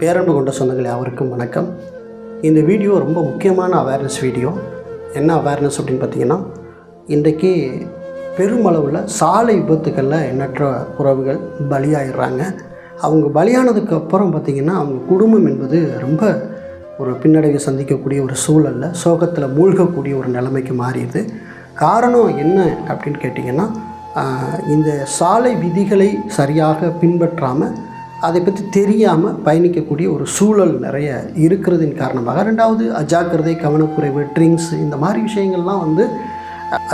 பேரன்பு கொண்ட சொந்தங்கள் யாவருக்கும் வணக்கம். இந்த வீடியோ ரொம்ப முக்கியமான அவேர்னஸ் வீடியோ. என்ன அவேர்னஸ் அப்படின்னு பார்த்தீங்கன்னா இன்றைக்கு பெருமளவில் சாலை விபத்துக்களில் எண்ணற்ற உறவுகள் பலியாயிடுறாங்க. அவங்க பலியானதுக்கு அப்புறம் பார்த்திங்கன்னா அவங்க குடும்பம் என்பது ரொம்ப ஒரு பின்னடைவை சந்திக்கக்கூடிய ஒரு சூழலில் சோகத்தில் மூழ்கக்கூடிய ஒரு நிலைமைக்கு மாறிடுது. காரணம் என்ன அப்படின்னு கேட்டிங்கன்னா இந்த சாலை விதிகளை சரியாக பின்பற்றாமல் அதை பற்றி தெரியாமல் பயணிக்கக்கூடிய ஒரு சூழல் நிறைய இருக்கிறதின் காரணமாக ரெண்டாவது அஜாக்கிரதை கவனக்குறைவு ட்ரிங்க்ஸ் இந்த மாதிரி விஷயங்கள்லாம் வந்து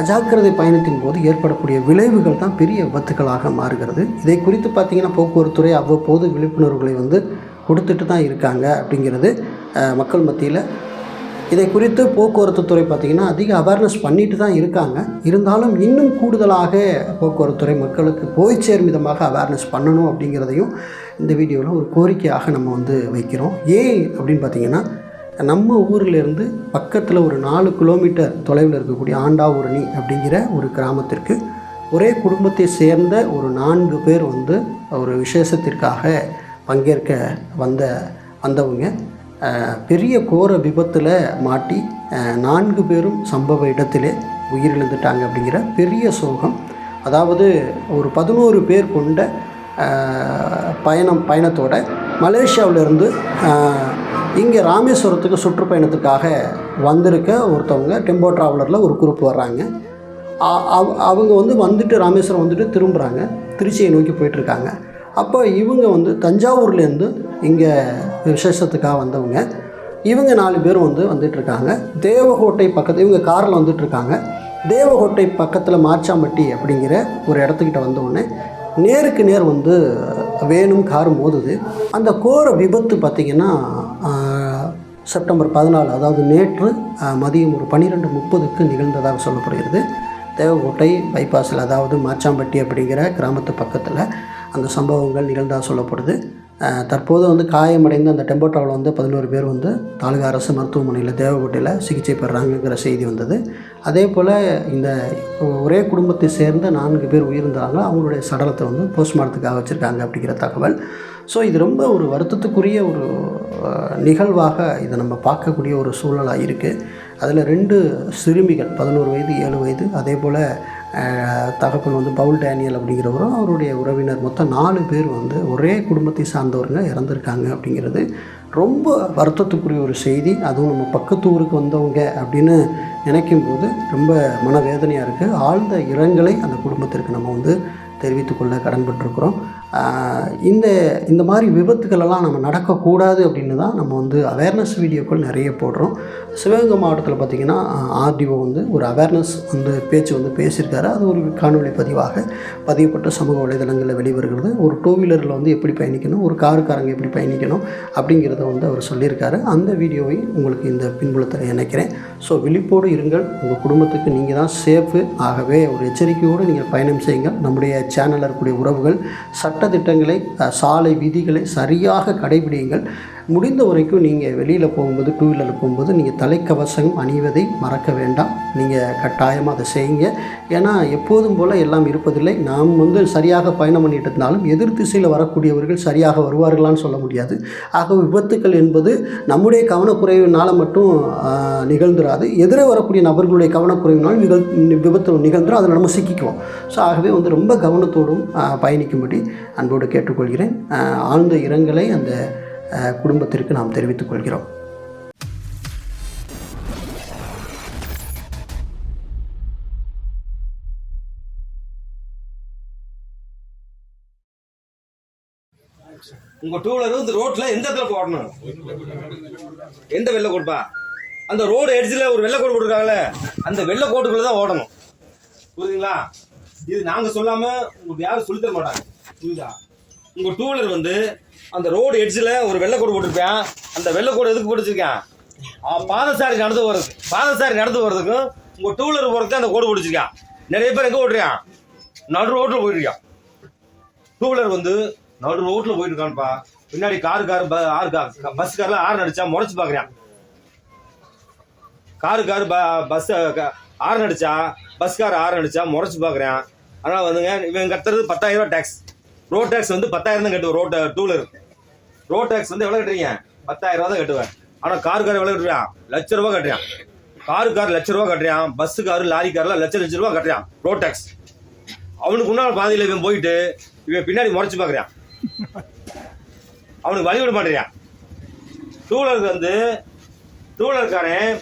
அஜாக்கிரதை பயணத்தின் போது ஏற்படக்கூடிய விளைவுகள் தான் பெரிய வத்துக்களாக மாறுகிறது. இதை குறித்து பார்த்திங்கன்னா போக்குவரத்துறை அவ்வப்போது விழிப்புணர்வுகளை வந்து கொடுத்துட்டு தான் இருக்காங்க அப்படிங்கிறது மக்கள் மத்தியில். இதை குறித்து போக்குவரத்து துறை பார்த்திங்கன்னா அதிக அவேர்னஸ் பண்ணிட்டு தான் இருக்காங்க. இருந்தாலும் இன்னும் கூடுதலாக போக்குவரத்து துறை மக்களுக்கு போய் சேரும் விதமாக அவேர்னஸ் பண்ணணும் அப்படிங்கிறதையும் இந்த வீடியோவில் ஒரு கோரிக்கையாக நம்ம வந்து வைக்கிறோம். ஏன் அப்படின்னு பார்த்திங்கன்னா நம்ம ஊர்லேருந்து பக்கத்தில் ஒரு நாலு கிலோமீட்டர் தொலைவில் இருக்கக்கூடிய ஆண்டாவூரணி அப்படிங்கிற ஒரு கிராமத்திற்கு ஒரே குடும்பத்தை சேர்ந்த ஒரு நான்கு பேர் வந்து ஒரு விசேஷத்திற்காக பங்கேற்க வந்த வந்தவங்க. பெரிய கோர விபத்தில் மாட்டி நான்கு பேரும் சம்பவ இடத்திலே உயிரிழந்துட்டாங்க அப்படிங்கிற பெரிய சோகம். அதாவது ஒரு பதினோரு பேர் கொண்ட பயணம் பயணத்தோடு மலேசியாவிலேருந்து இங்கே ராமேஸ்வரத்துக்கு சுற்றுப்பயணத்துக்காக வந்திருக்க ஒருத்தவங்க டெம்போ ட்ராவலரில் ஒரு குரூப் வர்றாங்க. அவ் அவங்க வந்து வந்துட்டு ராமேஸ்வரம் வந்துட்டு திரும்புகிறாங்க திருச்சியை நோக்கி போயிட்டுருக்காங்க. அப்போ இவங்க வந்து தஞ்சாவூர்லேருந்து இங்கே விசேஷத்துக்காக வந்தவங்க. இவங்க நாலு பேரும் வந்து வந்துட்டுருக்காங்க. தேவகோட்டை பக்கத்து இவங்க காரில் வந்துட்டுருக்காங்க. தேவகோட்டை பக்கத்தில் மாச்சாம்பட்டி அப்படிங்கிற ஒரு இடத்துக்கிட்ட வந்தோடனே நேருக்கு நேர் வந்து வேணும் கார் மோதுது. அந்த கோர விபத்து பார்த்திங்கன்னா செப்டம்பர் பதினாலு அதாவது நேற்று மதியம் ஒரு பன்னிரெண்டு முப்பதுக்கு நிகழ்ந்ததாக சொல்லப்படுகிறது. தேவக்கோட்டை பைபாஸில் அதாவது மாச்சாம்பட்டி அப்படிங்கிற கிராமத்து பக்கத்தில் அந்த சம்பவங்கள் நிகழ்ந்ததாக சொல்லப்படுது. தற்போது வந்து காயமடைந்த அந்த டெம்போட்ராவில் வந்து பதினோரு பேர் வந்து தாலுகா அரசு மருத்துவமனையில் தேவக்கோட்டையில் சிகிச்சை பெறுறாங்கங்கிற செய்தி வந்தது. அதே போல் இந்த ஒரே குடும்பத்தை சேர்ந்த நான்கு பேர் உயிர்ந்தாங்க அவங்களுடைய சடலத்தை வந்து போஸ்ட்மார்ட்டத்துக்காக வச்சுருக்காங்க அப்படிங்கிற தகவல். ஸோ இது ரொம்ப ஒரு வருத்தத்துக்குரிய ஒரு நிகழ்வாக இதை நம்ம பார்க்கக்கூடிய ஒரு சூழலாக இருக்குது அதில் ரெண்டு சிறுமிகள் பதினோரு வயது ஏழு வயது அதே போல் தகப்பன் வந்து பவுல் டேனியல் அப்படிங்கிறவரும் அவருடைய உறவினர். மொத்தம் நாலு பேர் வந்து ஒரே குடும்பத்தை சார்ந்தவருங்க இறந்துருக்காங்க அப்படிங்கிறது ரொம்ப வருத்தத்துக்குரிய ஒரு செய்தி. அதுவும் நம்ம பக்கத்து ஊருக்கு வந்தவங்க அப்படின்னு நினைக்கும் போது ரொம்ப மனவேதனையாக இருக்குது ஆழ்ந்த இரங்கலை அந்த குடும்பத்திற்கு நம்ம வந்து தெரிவித்துக்கொள்ள கடன்பட்டிருக்கிறோம். இந்த இந்த மாதிரி விபத்துக்களெல்லாம் நம்ம நடக்கக்கூடாது அப்படின்னு தான் நம்ம வந்து அவேர்னஸ் வீடியோக்கள் நிறைய போடுறோம். சிவகங்கை மாவட்டத்தில் பார்த்திங்கன்னா ஆர்டிஓ வந்து ஒரு அவேர்னஸ் வந்து பேச்சு வந்து பேசியிருக்காரு. அது ஒரு காணொளி பதிவாக பதியப்பட்ட சமூக வலைதளங்களில் வெளிவருகிறது. ஒரு டூ வீலரில் வந்து எப்படி பயணிக்கணும் ஒரு காருக்காரங்க எப்படி பயணிக்கணும் அப்படிங்கிறத வந்து அவர் சொல்லியிருக்காரு. அந்த வீடியோவை உங்களுக்கு இந்த பின்புலத்தில் இணைக்கிறேன். ஸோ விழிப்போடு இருங்கள். உங்கள் குடும்பத்துக்கு நீங்கள் தான் சேஃபு ஆகவே ஒரு எச்சரிக்கையோடு நீங்கள் பயணம் செய்யுங்கள். நம்முடைய சேனலில் இருக்கக்கூடிய உறவுகள் சட்டத்திட்டங்களை சாலை விதிகளை சரியாக கடைபிடியுங்கள். முடிந்த வரைக்கும் நீங்கள் வெளியில் போகும்போது டூ வீலரில் போகும்போது நீங்கள் தலைக்கவசம் அணிவதை மறக்க வேண்டாம். நீங்கள் கட்டாயமாக அதை செய்யுங்க. ஏன்னா எப்போதும் போல் எல்லாம் இருப்பதில்லை. நாம் வந்து சரியாக பயணம் பண்ணிட்டு இருந்தாலும் எதிர் திசையில் வரக்கூடியவர்கள் சரியாக வருவார்களான்னு சொல்ல முடியாது. ஆக விபத்துக்கள் என்பது நம்முடைய கவனக்குறைவினால் மட்டும் நிகழ்ந்துராது. எதிரே வரக்கூடிய நபர்களுடைய கவனக்குறைவினால் நிகழ் விபத்து நிகழ்ந்துடும் அதை நம்ம சிக்கிக்குவோம். ஸோ ஆகவே வந்து ரொம்ப கவனத்தோடும் பயணிக்கும்படி அன்போடு கேட்டுக்கொள்கிறேன். ஆழ்ந்த இரங்கலை அந்த குடும்பத்திற்கு நாம் தெரிவித்துக் கொள்கிறோம். உங்க டூ வீலர் இந்த ரோட்ல எந்த இடத்துல போடணும் எந்த வெள்ளை கோடுப்பா அந்த ரோடு எட்ஜில் ஒரு வெள்ளை கோடு போட்டிருக்காங்கல்ல அந்த வெள்ளை கோட்டுக்குள்ள தான் ஓடணும். புரியுதுங்களா? இது நாங்க சொல்லாம உங்களுக்கு யாரும் சொல்லித்தர மாட்டாங்க. புரியுதா? உங்க டூ வீலர் வந்து அந்த ரோடு எட்ஜில் ஒரு வெள்ளை கோடு போட்டிருப்பேன். அந்த வெள்ளைக்கோடு எதுக்கு போட்டுச்சிருக்கேன்? பாதசாரி நடந்து போறது பாதசாரி நடந்து போறதுக்கும் உங்க டூ வீலர் போறதுக்கு அந்த கோடு பிடிச்சிருக்கேன் நிறைய பேர் எங்க ஓட்டுறியான் நடு ரோட்ல போயிருக்கான். டூ வீலர் வந்து நடு ரோட்ல போயிட்டு பின்னாடி காரு காரு ப- ஆறு கார் பஸ் கார்ல ஆறு நடிச்சா முறைச்சு பார்க்குறான் காரு காரு பஸ் ஆறு நடிச்சா பஸ் கார் ஆறு நடிச்சா முறைச்சு பார்க்குறேன் ஆனா வந்துங்க இவன் கத்துறது பத்தாயிரம் ரூபாய் டேக்ஸ் ரோட் டேக்ஸ் வந்து பத்தாயிரம் தான் கட்டுவோம் road two wheeler. Road tax வந்து எவ்வளோ கட்டுறீங்க? பத்தாயிரம் ரூபா தான் கட்டுவேன். ஆனால் கார் கார் எவ்வளோ கட்டுறான் லட்ச ரூபா கட்டுறான் காரு கார் லட்ச ரூபா கட்டுறான் பஸ் காரு லாரி கார்லாம் லட்ச லட்ச ரூபா கட்டுறான் ரோட் டேக்ஸ் அவனுக்கு முன்னால் பாதையில் இவன் போயிட்டு இவன் பின்னாடி முறைச்சு பார்க்குறான் அவனுக்கு வழி விட மாட்டேறான் டூ வீலருக்கு வந்து டூ வீலர்காரன்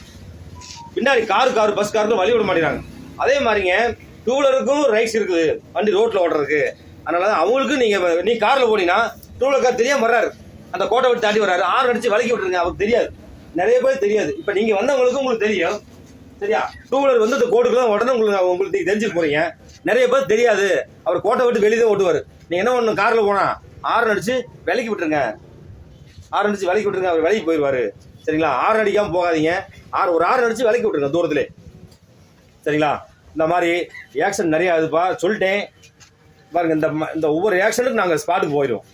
பின்னாடி காரு கார் பஸ் காருக்கு வழி விட மாட்டேறாங்க. அதே மாதிரிங்க டூ வீலருக்கும் ரைட்ஸ் இருக்குது. வண்டி ரோட்டில் ஓடுறதுக்கு அதனால தான் அவங்களுக்கு நீங்கள் நீ காரில் போனீங்கன்னா டூ வீலர் கார் தெரியாம வர்றாரு. அந்த கோட்டை விட்டு தாண்டி வர்றாரு. ஆறு அடிச்சு வலிக்கி விட்டுருங்க. அவருக்கு தெரியாது. நிறைய பேர் தெரியாது. இப்போ நீங்கள் வந்தவங்களுக்கு உங்களுக்கு தெரியும். சரியா? டூ வீலர் வந்து அந்த கோட்டுக்கு தான் உடனே உங்களுக்கு உங்களுக்கு நீங்கள் தெரிஞ்சுட்டு போகிறீங்க நிறைய பேர் தெரியாது. அவர் கோட்டை விட்டு வெளியே தான் ஓட்டுவார். நீங்கள் என்ன ஒன்று காரில் போனால் ஆறு அடிச்சு விலைக்கு விட்டுருங்க. ஆறு அடிச்சு விலைக்கு விட்டுருங்க. அவர் விலைக்கு போயிடுவாரு சரிங்களா? ஆறு அடிக்காமல் போகாதீங்க. ஆறு ஒரு ஆறு அடிச்சு விலைக்கு விட்டுருங்க தூரத்திலே. சரிங்களா? இந்த மாதிரி ஆக்ஷன் நிறையா இதுப்பா சொல்லிட்டேன். பாருங்க இந்த இந்த ஒவ்வொரு ஆக்ஷனுக்கும் நாங்கள் ஸ்பாட்டுக்கு போயிடுவோம்.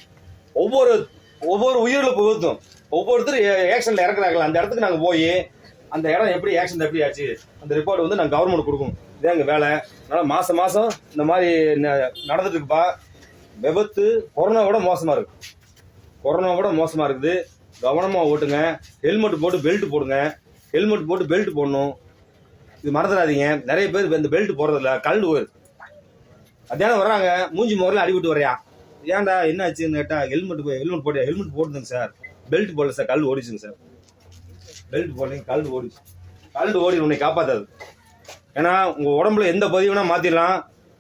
ஒவ்வொரு ஒவ்வொரு உயிரில் புகுத்தும். ஒவ்வொருத்தரும் ஆக்ஷனில் இறக்குறாங்களா அந்த இடத்துக்கு நாங்கள் போய் அந்த இடம் எப்படி ஆக்ஷன் எப்படி ஆச்சு அந்த ரிப்போர்ட் வந்து நாங்கள் கவர்மெண்ட் கொடுக்கும் இதே எங்கள் வேலை. அதனால் மாதம் மாதம் இந்த மாதிரி ந- நடந்துட்டு இருக்குப்பா. விபத்து கொரோனாவோட மோசமாக இருக்கு. கொரோனாவோட மோசமாக இருக்குது. கவனமாக ஓட்டுங்க. ஹெல்மெட் போட்டு பெல்ட் போடுங்க. ஹெல்மெட் போட்டு பெல்ட் போடணும். இது மறந்துடாதீங்க. நிறைய பேர் இந்த பெல்ட் போடுறதில்ல. கல் போயிரு மத்தியானம் வர்றாங்க. மூஞ்சி முறையில் அடிபட்டு வரையா ஏன்டா என்ன ஆச்சுன்னு கேட்டா ஹெல்மெட் ஹெல்மெட் போட்டு ஹெல்மெட் போட்டுதுங்க சார். பெல்ட் போடல சார் கல் ஓடிச்சுங்க சார். பெல்ட் போடலைங்க கல் ஓடிச்சு. கல் ஓடி உன்னை காப்பாத்தாது ஏன்னா உங்கள் உடம்புல எந்த பதிவு வேணால் மாற்றிடலாம்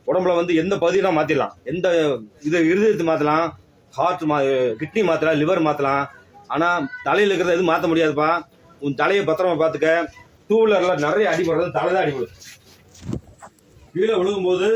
உடம்புல வந்து எந்த பதிவு மாற்றிடலாம் எந்த இது இருதயத்தை மாற்றலாம் ஹார்ட் மா கிட்னி மாற்றலாம் லிவர் மாற்றலாம் ஆனால் தலையில் இருக்கிறத எதுவும் மாற்ற முடியாதுப்பா. உன் தலையை பத்திரமா பார்த்துக்க டூ வீலரில் நிறைய அடிபடுறது தலை தான் அடிபடுது. கீழே விழுகும்போது